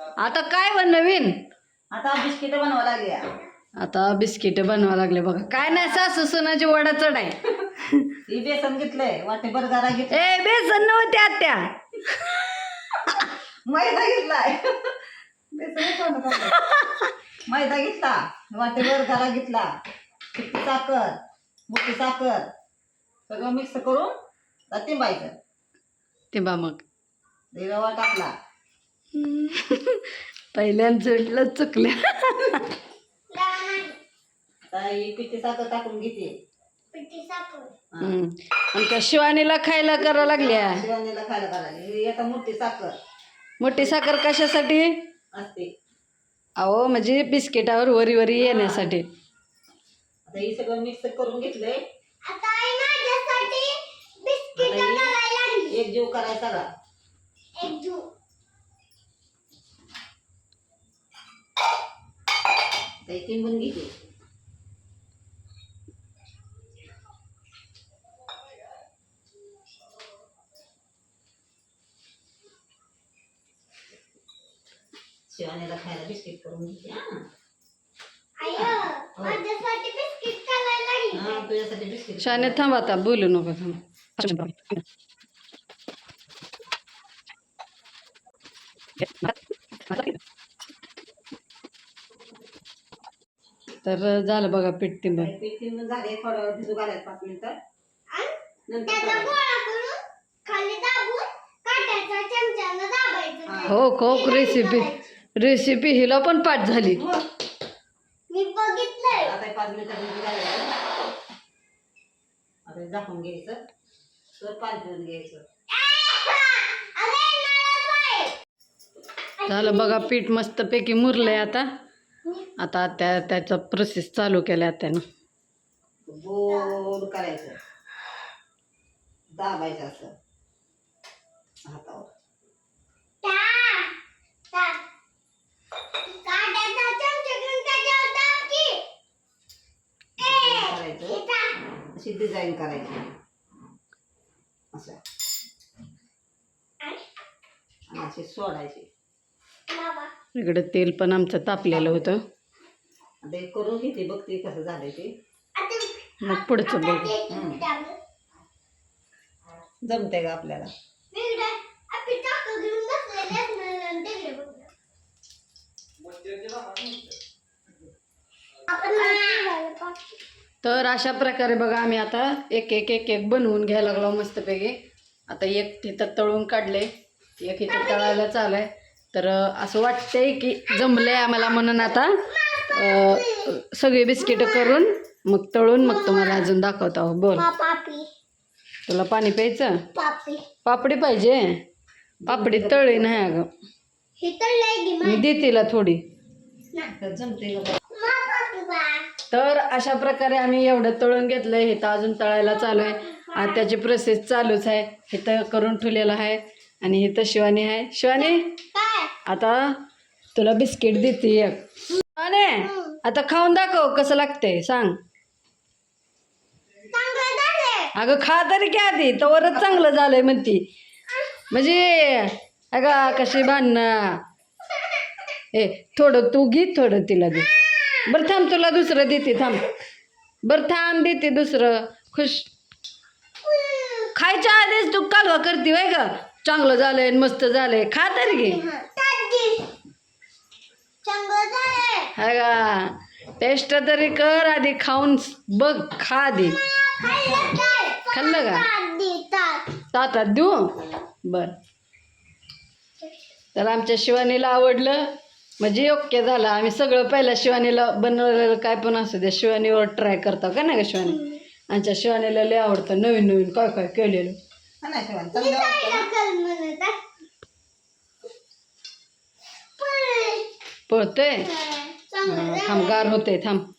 आता काय व नवीन? आता बिस्किट बनवा लागली आता बिस्किट बनवा लागले बघा. काय नाही सासू सुनाची वडा चढ आहे. ही बेसन घेतलंय. वाटे बरगारा घेतलं ए बेसन नव्हते आत्या. मैदा घेतलाय. बेसन. मैदा घेतला. वाटे बरगारा घेतला. सुकी साखर मोठी साखर. सगळं मिक्स करून तिंबायचं ते बा मग. रवा टाकला. पहिल्यांदा चुकल्या पिठी साखर टाकून घेते. हम्म. आमच्या शिवानीला खायला करा लागल्या. शिवानीला खायला ही आता मोठी साखर. मोठी साखर कशासाठी? असते. अहो म्हणजे बिस्किटावर वरी वरी येण्यासाठी. आता ही सगळं मिक्स करून घेतलंय. आता एक जीव करायचा सगळा आता ही तिंबून घेते शिवानीला खायला बिस्किट करून घेते हा हा तुझ्यासाठी बिस्किट शाने थांब आता बोलू नको थांब तर झालं बघा पीठ तिंबून पीठ तिंबून झाले थोडा वेळ भिजू घालायचं पाच मिनिटं. नंतर करायचं. हा. हो खूप रेसिपी रेसिपी हिला पण पाठ झाली. मग मी बघितलंय. आता हे पाच मिनिटं भिजू घालायचं आता झाकून घ्यायचं. तर पाच पिऊन घ्यायचं. झालं बघा पीठ मस्तपैकी मुरलंय आता. आता त्या त्याचा प्रोसेस चालू केल्या त्यानं गोल करायचं. दाबायचं असं. हातावर. करायचं. अशी डिझाईन करायची. असं. आणि? अशी सोडायची. इकडे तेल पण आमचं तापलेलं होतं. करून घेते बघते कसं झालंय ते. मग पुढचं बघू. जमतंय का आपल्याला. तर अशा प्रकारे बघा आम्ही आता एक एक एक एक बनवून घ्यायला लागलो मस्तपैकी. आता एक तिथं तळून काढले एक इथं तळायला चालू आहे तर असं वाटतंय की जमलंय आम्हाला म्हणून आता सगळी बिस्किटं करून मग तळून मग तुम्हाला अजून दाखवतो आहो. बोल. तुला पाणी प्यायचं? पापी पापडी पाहिजे? पापडी तळी नाही अगं. हे मी दे तिला थोडी. तर अशा प्रकारे आम्ही एवढं तळून घेतलं हे तर अजून तळायला चालू आहे. आणि त्याची प्रोसेस चालूच आहे. हे तर करून ठेवलेलं आहे. आणि हे तर शिवानी आहे. शिवानी? आता तुला बिस्किट देते एक. शिवाने आता खाऊन दाखव कसं लागतंय सांग. अगं खा तरी की आधी तवरच चांगलं झालंय म्हणती. म्हणजे अगं कशी भांडणं. ए थोडं तू घे थोडं तिला दे. बरं थांब तुला दुसरं देते थांब. बरं थांब देते दुसरं. खुश. खायच्या आधीच तू कालवा करते वय ग. चांगलं झालंय मस्त झालंय. खा तरी घे. हा का? टेस्ट तरी कर आधी खाऊन बघ खा आधी. खाल्लं का? ताजी तात ताटात देऊ? बर. तर आमच्या शिवानीला आवडलं. म्हणजे योग्य झालं. आम्ही सगळं पहिल्या शिवानीला बनवलेलं काय पण असू द्या शिवानीवर ट्राय करतो का नाही का शिवानी? आमच्या शिवानीला लय आवडतं. नवीन नवीन काय काय केलेलं हा ना शिवानी चांगलं वाटतं ना? कल म्हणत आहे. पण पळतोय चांगलं हा, थांब गार होते थांब.